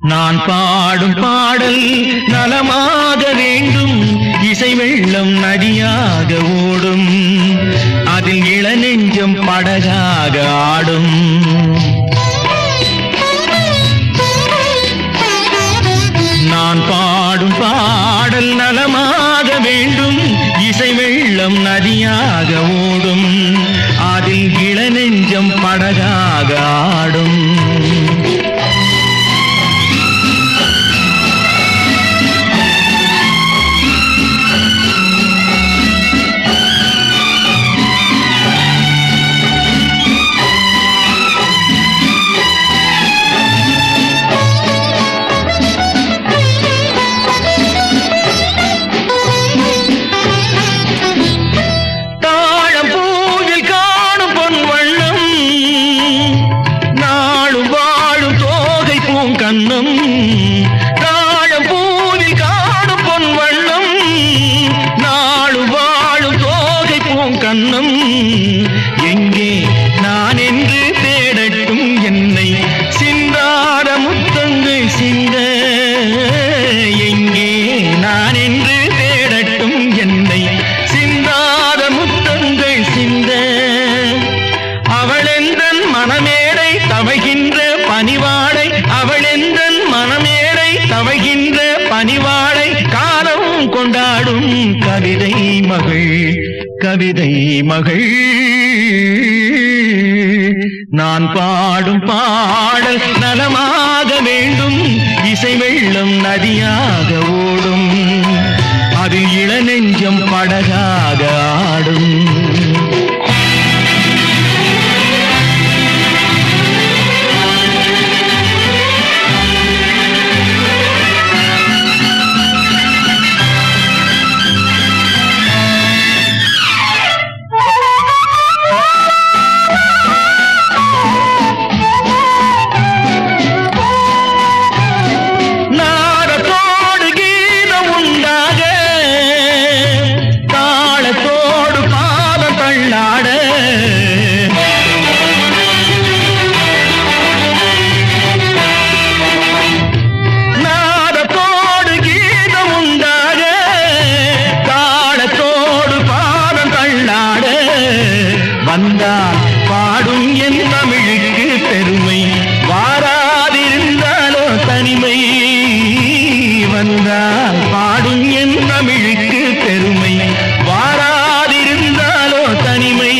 நான் பாடும் பாடல் நலமாக வேண்டும். இசை வெள்ளம் நதியாக ஓடும். அதில் இளநெஞ்சம் படகாக ஆடும். நான் பாடும் பாடல் நலமாக வேண்டும். இசை வெள்ளம் நதியாக ஓடும். அதில் இளநெஞ்சம் படகாக கவிதை மகள் கவிதை மகள். நான் பாடும் பாடல் நலமாக வேண்டும் இசை வெள்ளம் நதியாக ஓடும். அதில் இளநெஞ்சம் படகாக வந்தால் பாடும் என் தமிழுக்கு பெருமை. வாராதிருந்தாலோ தனிமை.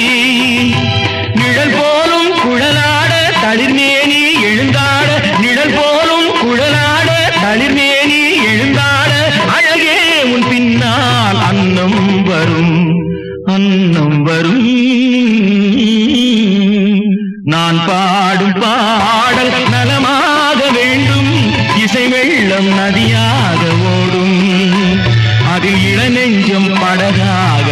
நிழல் போலும் குழலாட தளிர்மேனி எழுந்தாட. நிழல் போலும் குழலாட தளிர்மேனி எழுந்தாட. அழகே உன் பின்னால் அன்னம் வரும். அன்னம் வரும். நான் பாடும் பாடல் வெள்ளம் நதியாக ஓடும். அதில் இளநெஞ்சம் படகாக